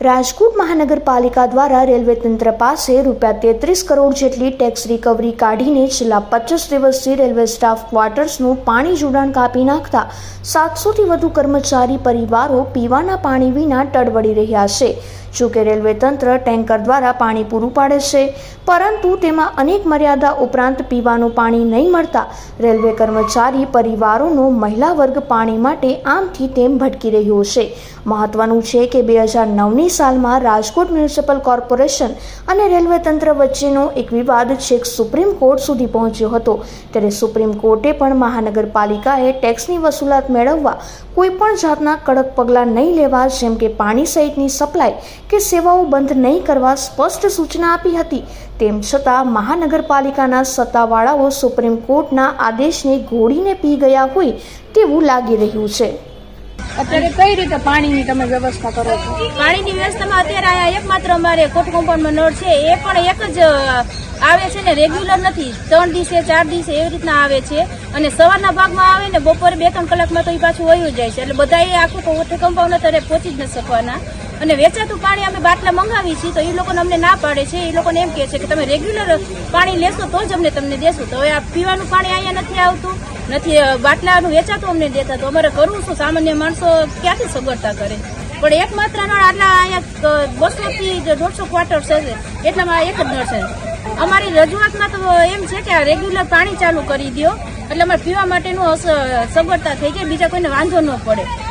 રાજકોટ મહાનગરપાલિકા દ્વારા રેલવે તંત્ર પાસે રૂપિયા તેત્રીસ કરોડ જેટલી ટેક્સ રિકવરી કાઢીને છેલ્લા પચીસ દિવસથી રેલવે સ્ટાફ ક્વાર્ટર્સનું પાણી જોડાણ કાપી નાખતા સાતસોથી વધુ કર્મચારી પરિવારો પીવાના પાણી વિના ટળવળી રહ્યા છે. જોકે રેલવે તંત્ર ટેન્કર દ્વારા પાણી પૂરું પાડે છે, પરંતુ તેમાં અનેક મર્યાદા ઉપરાંત પીવાનું પાણી નહીં મળતા રેલવે કર્મચારી પરિવારોનો મહિલા વર્ગ પાણી માટે આમથી તેમ ભટકી રહ્યો છે. મહત્વનું છે કે બે હજાર નવની સાલમાં રાજકોટ મ્યુનિસિપલ કોર્પોરેશન અને રેલવે તંત્ર વચ્ચેનો એક વિવાદ છેક સુપ્રીમ કોર્ટ સુધી પહોંચ્યો હતો. ત્યારે સુપ્રીમ કોર્ટે પણ મહાનગરપાલિકાએ ટેક્સની વસૂલાત મેળવવા કોઈપણ જાતના કડક પગલાં નહીં લેવા જેમ કે પાણી સહિતની સપ્લાય કે સેવાઓ બંધ નહીં કરવા સ્પષ્ટ સૂચના આપી હતી. તેમ છતાં મહાનગરપાલિકાના સત્તાવાળાઓ સુપ્રીમ કોર્ટના આદેશને ઘોડીને પી ગયા હોય તેવું લાગી રહ્યું છે. અત્યારે કઈ રીતે પાણીની તમે વ્યવસ્થા કરો છો? પાણીની વ્યવસ્થામાં અત્યારે અહીંયા એકમાત્ર અમારે કોટ કોમ્પાઉન્ડમાં નળ છે. એ પણ એક જ આવે છે ને રેગ્યુલર નથી. ત્રણ દિવસે ચાર દિવસે એવી રીતના આવે છે. અને સવારના ભાગમાં આવે ને બપોરે બે ત્રણ કલાકમાં તો એ પાછું વયું જાય છે. એટલે બધા આખું કોટ કમ્પાઉન્ડ અત્યારે પહોંચી જ ન શકવાના. અને વેચાતું પાણી અમે બાટલા મંગાવી છીએ, તો એ લોકોને અમને ના પાડે છે. એ લોકોને એમ કહે છે કે તમે રેગ્યુલર પાણી લેશો તો જ અમને તમને દેશું. તો હવે આ પીવાનું પાણી અહીંયા નથી આવતું, નથી બાટલાનું વેચાતું અમને દેતા. તો અમારે કરવું શું? સામાન્ય માણસો ક્યાંથી સગવડતા કરે? પણ એકમાત્ર નળ આટલા અહીંયા બસો થી દોઢસો ક્વાર્ટર છે એટલામાં એક જ નળ છે. અમારી રજૂઆતમાં તો એમ છે કે આ રેગ્યુલર પાણી ચાલુ કરી દો એટલે અમારે પીવા માટેનું સગવડતા થઈ જાય. બીજા કોઈને વાંધો ન પડે.